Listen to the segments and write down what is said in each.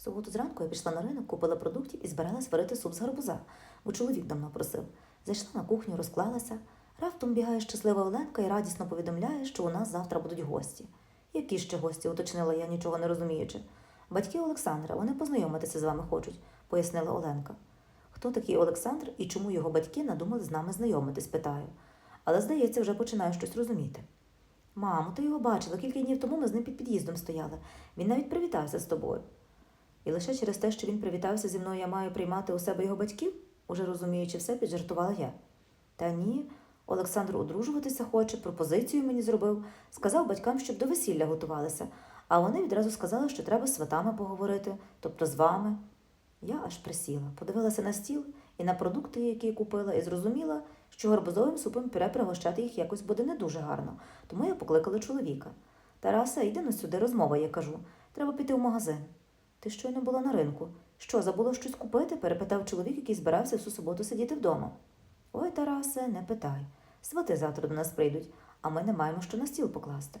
В суботу зранку я пішла на ринок, купила продуктів і збиралась варити суп з гарбуза, бо чоловік давно просив. Зайшла на кухню, розклалася. Раптом бігає щаслива Оленка і радісно повідомляє, що у нас завтра будуть гості. Які ще гості? уточнила я, нічого не розуміючи. Батьки Олександра, вони познайомитися з вами хочуть, пояснила Оленка. Хто такий Олександр і чому його батьки надумали з нами знайомитись, питаю. Але, здається, вже починаю щось розуміти. Мамо, ти його бачила, кілька днів тому ми з ним під під'їздом стояли. Він навіть привітався з тобою. І лише через те, що він привітався зі мною, я маю приймати у себе його батьків, уже розуміючи все, піджартувала я. Та ні, Олександр одружуватися хоче, пропозицію мені зробив, сказав батькам, щоб до весілля готувалися, а вони відразу сказали, що треба з сватами поговорити, тобто з вами. Я аж присіла, подивилася на стіл і на продукти, які купила, і зрозуміла, що гарбузовим супом пюре пригощати їх якось буде не дуже гарно, тому я покликала чоловіка. Тарасе, йди на сюди, розмова, я кажу. Треба піти в магазин. Ти щойно була на ринку. Що, забула щось купити? перепитав чоловік, який збирався всю суботу сидіти вдома. Ой, Тарасе, не питай. Свати завтра до нас прийдуть, а ми не маємо що на стіл покласти.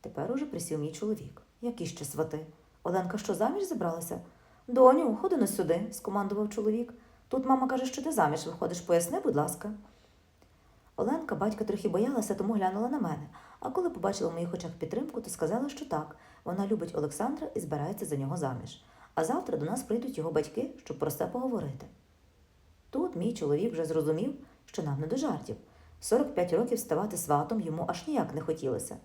Тепер уже присів мій чоловік. Які ще свати? Оленка що заміж зібралася? Доню, ходи на сюди, скомандував чоловік. Тут мама каже, що ти заміж виходиш, поясни, будь ласка. Оленка батька трохи боялася, тому глянула на мене, а коли побачила в моїх очах підтримку, то сказала, що так, вона любить Олександра і збирається за нього заміж. А завтра до нас прийдуть його батьки, щоб про це поговорити. Тут мій чоловік вже зрозумів, що нам не до жартів. В 45 років ставати сватом йому аж ніяк не хотілося.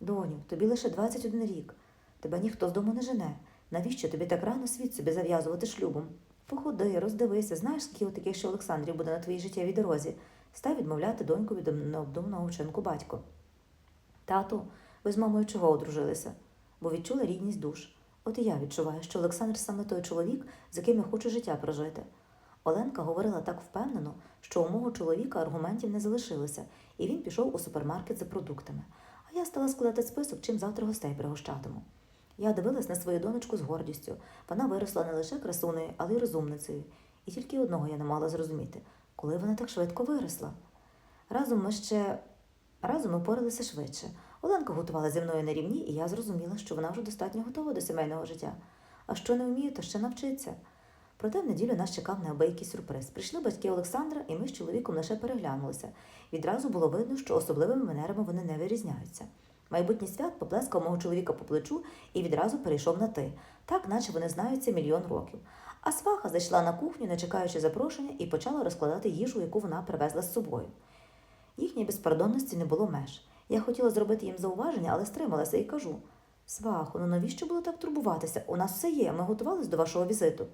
Доню, тобі лише 21 рік. Тебе ніхто з дому не жене. Навіщо тобі так рано світ собі зав'язувати шлюбом? Походи, роздивися, знаєш, скільки таких ще Олександрів буде на твоїй життєвій дорозі. Став відмовляти доньку від необдуманого вчинку батько. Тату, ви з мамою чого одружилися? Бо відчула рідність душ. От і я відчуваю, що Олександр саме той чоловік, з яким я хочу життя прожити. Оленка говорила так впевнено, що у мого чоловіка аргументів не залишилося, і він пішов у супермаркет за продуктами. А я стала складати список, чим завтра гостей пригощатиму. Я дивилась на свою донечку з гордістю. Вона виросла не лише красунею, але й розумницею. І тільки одного я не мала зрозуміти, коли вона так швидко виросла. Разом ми ще разом ми швидше. Оленка готувала зі мною на рівні, і я зрозуміла, що вона вже достатньо готова до сімейного життя. А що не вміє, то ще навчиться. Проте в неділю нас чекав неабиякий сюрприз. Прийшли батьки Олександра, і ми з чоловіком лише переглянулися. Відразу було видно, що особливими манерами вони не вирізняються. Майбутній свят поплескав мого чоловіка по плечу і відразу перейшов на ти, так наче вони знаються мільйон років. А сваха зайшла на кухню, не чекаючи запрошення, і почала розкладати їжу, яку вона привезла з собою. Їхній безпардонності не було меж. Я хотіла зробити їм зауваження, але стрималася і кажу: Свахо, ну навіщо було так турбуватися? У нас все є, ми готувались до вашого візиту.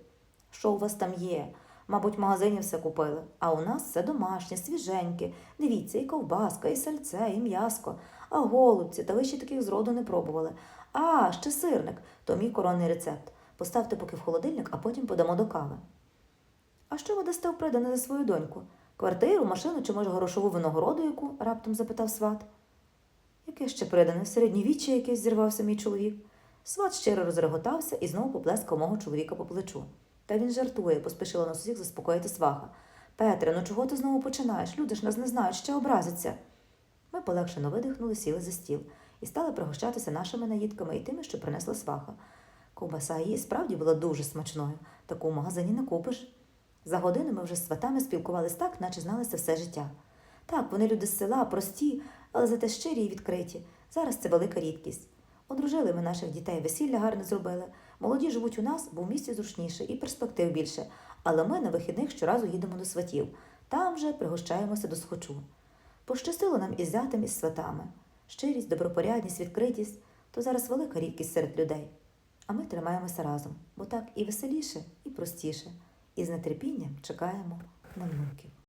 Що у вас там є? Мабуть, в магазині все купили, а у нас все домашнє, свіженьке. Дивіться, і ковбаска, і сальце, і м'яско, а голубці, та ви ще таких зроду не пробували. А, ще сирник, то мій коронний рецепт. Поставте поки в холодильник, а потім подамо до кави. А що ви дасте в придане за свою доньку? Квартиру, машину чи, може, грошову винагороду яку? раптом запитав сват. Яке ще придане? Середньовіччя якесь зірвався мій чоловік. Сват щиро розреготався і знову поплескав мого чоловіка по плечу. Та він жартує, поспішила нас усіх заспокоїти сваха. Петре, ну чого ти знову починаєш? Люди ж нас не знають, ще образяться. Ми полегшено видихнули, сіли за стіл і стали пригощатися нашими наїдками і тими, що принесла сваха. Ковбаса її справді була дуже смачною, таку в магазині не купиш. За годину ми вже з сватами спілкувались так, наче зналися все життя. Так, вони люди з села, прості, але зате щирі і відкриті. Зараз це велика рідкість. Одружили ми наших дітей, весілля гарне зробили. Молоді живуть у нас, бо в місті зручніше і перспектив більше. Але ми на вихідних щоразу їдемо до сватів. Там же пригощаємося до схочу. Пощастило нам із зятем, і з сватами. Щирість, добропорядність, відкритість то зараз велика рідкість серед людей. А ми тримаємося разом, бо так і веселіше, і простіше, і з нетерпінням чекаємо на внуків.